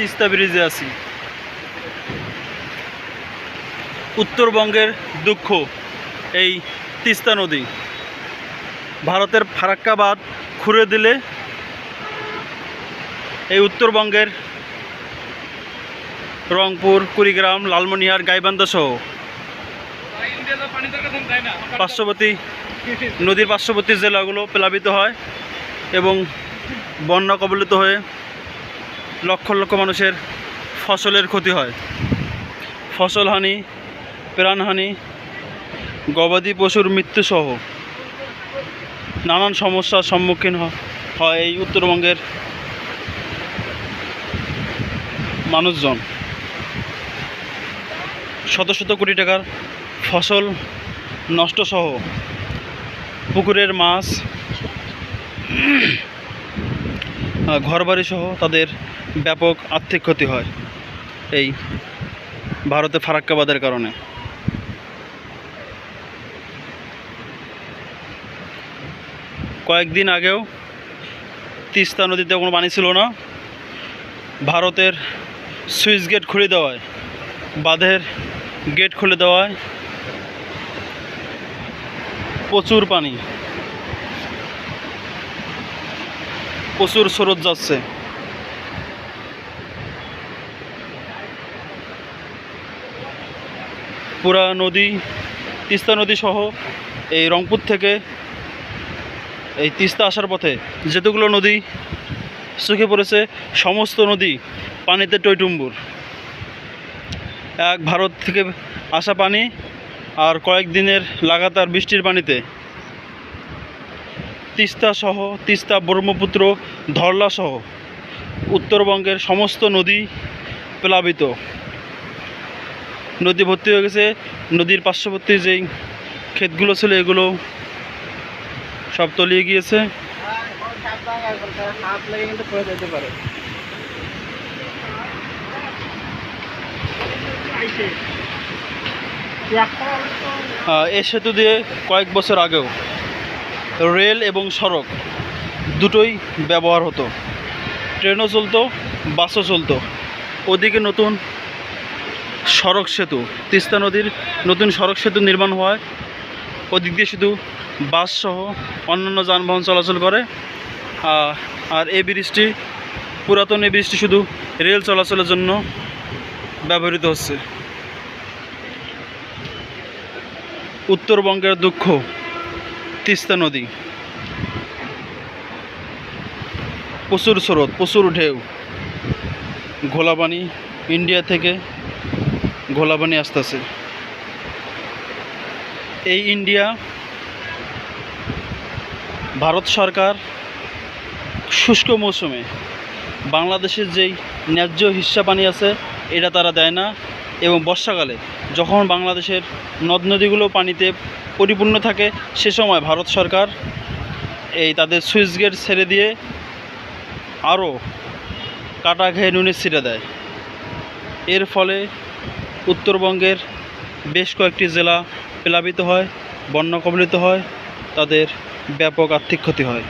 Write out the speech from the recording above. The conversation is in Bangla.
তিস্তা ব্রিজে আছি। উত্তরবঙ্গের দুঃখ, এই তিস্তা নদী। ভারতের ফারাক্কাবাদ খুঁড়ে দিলে এই উত্তরবঙ্গের রংপুর, কুড়িগ্রাম, লালমনিহার, গাইবান্ধা সহ পার্শ্ববর্তী নদীর পার্শ্ববর্তী জেলাগুলো প্লাবিত হয় এবং বন্যা কবলিত হয়ে লক্ষ লক্ষ মানুষের ফসলের ক্ষতি হয়। ফসলহানি প্রাণহানি গবাদি পশুর মৃত্যুসহ নানান সমস্যার সম্মুখীন হয় এই উত্তরবঙ্গের মানুষজন। শত শত কোটি টাকার ফসল নষ্টসহ পুকুরের মাছ, ঘরবাড়ি সহ তাদের ব্যাপক আর্থিক ক্ষতি হয় এই ভারতে ফারাক্কাবাদের কারণে। কয়েকদিন আগেও তিস্তা নদীতে কোনো পানি ছিল না। ভারতের সুইচ গেট খুলে দেওয়ায়, বাঁধের গেট খুলে দেওয়ায় প্রচুর পানি, প্রচুর স্রোত যাচ্ছে। পুরা নদী, তিস্তা নদী সহ এই রংপুর থেকে এই তিস্তা আসার পথে যেতগুলো নদী শুকে পড়েছে, সমস্ত নদী পানিতে টইটুম্বুর। এক ভারত থেকে আসা পানি আর কয়েকদিনের লাগাতার বৃষ্টির পানিতে তিস্তা সহ তিস্তা ব্রহ্মপুত্র, ধরলা সহ উত্তরবঙ্গের সমস্ত নদী প্লাবিত। নদী ভর্তি হয়ে গেছে, নদীর পার্শ্ববর্তী যেই ক্ষেতগুলো ছিল এগুলো সব তলিয়ে গিয়েছে। এ সেতু দিয়ে কয়েক বছর আগেও রেল এবং সড়ক দুটোই ব্যবহার হতো। ট্রেনও চলতো, বাসও চলতো। ওদিকে নতুন সড়ক সেতু। তিস্তা নদীর নতুন সড়ক সেতু নির্মাণ হওয়ায় ওদিক দিয়ে শুধু বাস সহ অন্যান্য যানবাহন চলাচল করে। আর এই ব্রিজটি, পুরাতন এই ব্রিজটি শুধু রেল চলাচলের জন্য ব্যবহৃত হচ্ছে। উত্তরবঙ্গের দুঃখ, তিস্তা নদী। প্রচুর স্রোত, প্রচুর ঢেউ। ঘোলাপানি ইন্ডিয়া থেকে ঘোলাপানি আসতেছে। এই ইন্ডিয়া ভারত সরকার শুষ্ক মৌসুমে বাংলাদেশের যেই ন্যায্য হিস্সা পানি আছে, এটা তারা দেয় না এবং বর্ষাকালে যখন বাংলাদেশের নদ নদীগুলো পানিতে পরিপূর্ণ থাকে, সে সময় ভারত সরকার এই তাদের সুইচ গেট ছেড়ে দিয়ে আরও কাটা খেয়ে নুনে ছিঁড়ে দেয়। এর ফলে উত্তরবঙ্গের বেশ কয়েকটি জেলা প্লাবিত হয় বন্যা কবলিত হয় তাদের ব্যাপক আর্থিক ক্ষতি হয়।